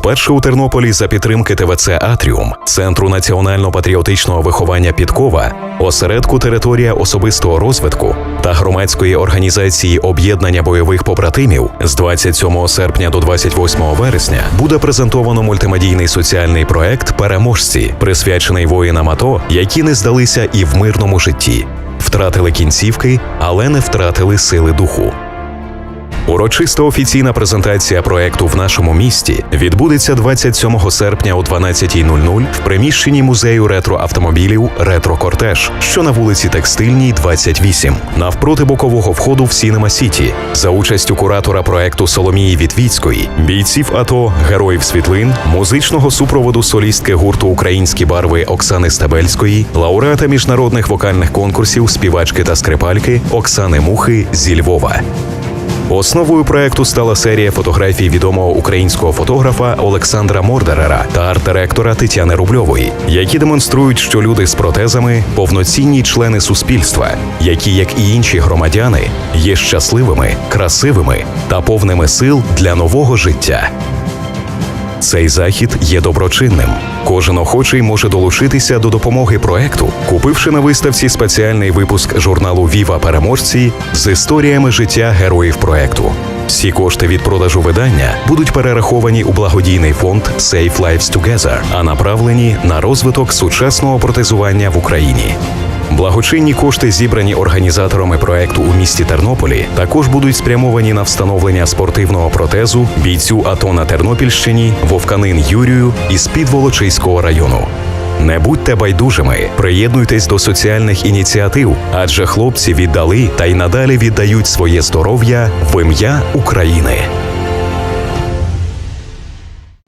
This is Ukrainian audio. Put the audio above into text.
Уперше у Тернополі за підтримки ТВЦ Атріум, Центру національно-патріотичного виховання Підкова, осередку територія особистого розвитку та громадської організації об'єднання бойових побратимів з 27 серпня до 28 вересня буде презентовано мультимедійний соціальний проект Переможці, присвячений воїнам АТО, які не здалися і в мирному житті, втратили кінцівки, але не втратили сили духу. Урочиста офіційна презентація проекту в нашому місті відбудеться 27 серпня о 12.00 в приміщенні музею ретроавтомобілів Ретро Кортеж, що на вулиці Текстильній, 28, навпроти бокового входу в Сінема Сіті, за участю куратора проекту Соломії Вітвіцької, бійців АТО, героїв світлин, музичного супроводу солістки гурту Українські барви Оксани Стебельської, лауреата міжнародних вокальних конкурсів, співачки та скрипальки Оксани Мухи зі Львова. Основою проекту стала серія фотографій відомого українського фотографа Олександра Мордерера та арт-директора Тетяни Рубльової, які демонструють, що люди з протезами повноцінні члени суспільства, які, як і інші громадяни, є щасливими, красивими та повними сил для нового життя. Цей захід є доброчинним. Кожен охочий може долучитися до допомоги проекту, купивши на виставці спеціальний випуск журналу Віва переможці з історіями життя героїв проекту. Всі кошти від продажу видання будуть перераховані у благодійний фонд Safe Lives Together, а направлені на розвиток сучасного протезування в Україні. Благочинні кошти, зібрані організаторами проекту у місті Тернополі, також будуть спрямовані на встановлення спортивного протезу бійцю АТО на Тернопільщині Вовканин Юрію із Підволочиського району. Не будьте байдужими, приєднуйтесь до соціальних ініціатив, адже хлопці віддали та й надалі віддають своє здоров'я в ім'я України.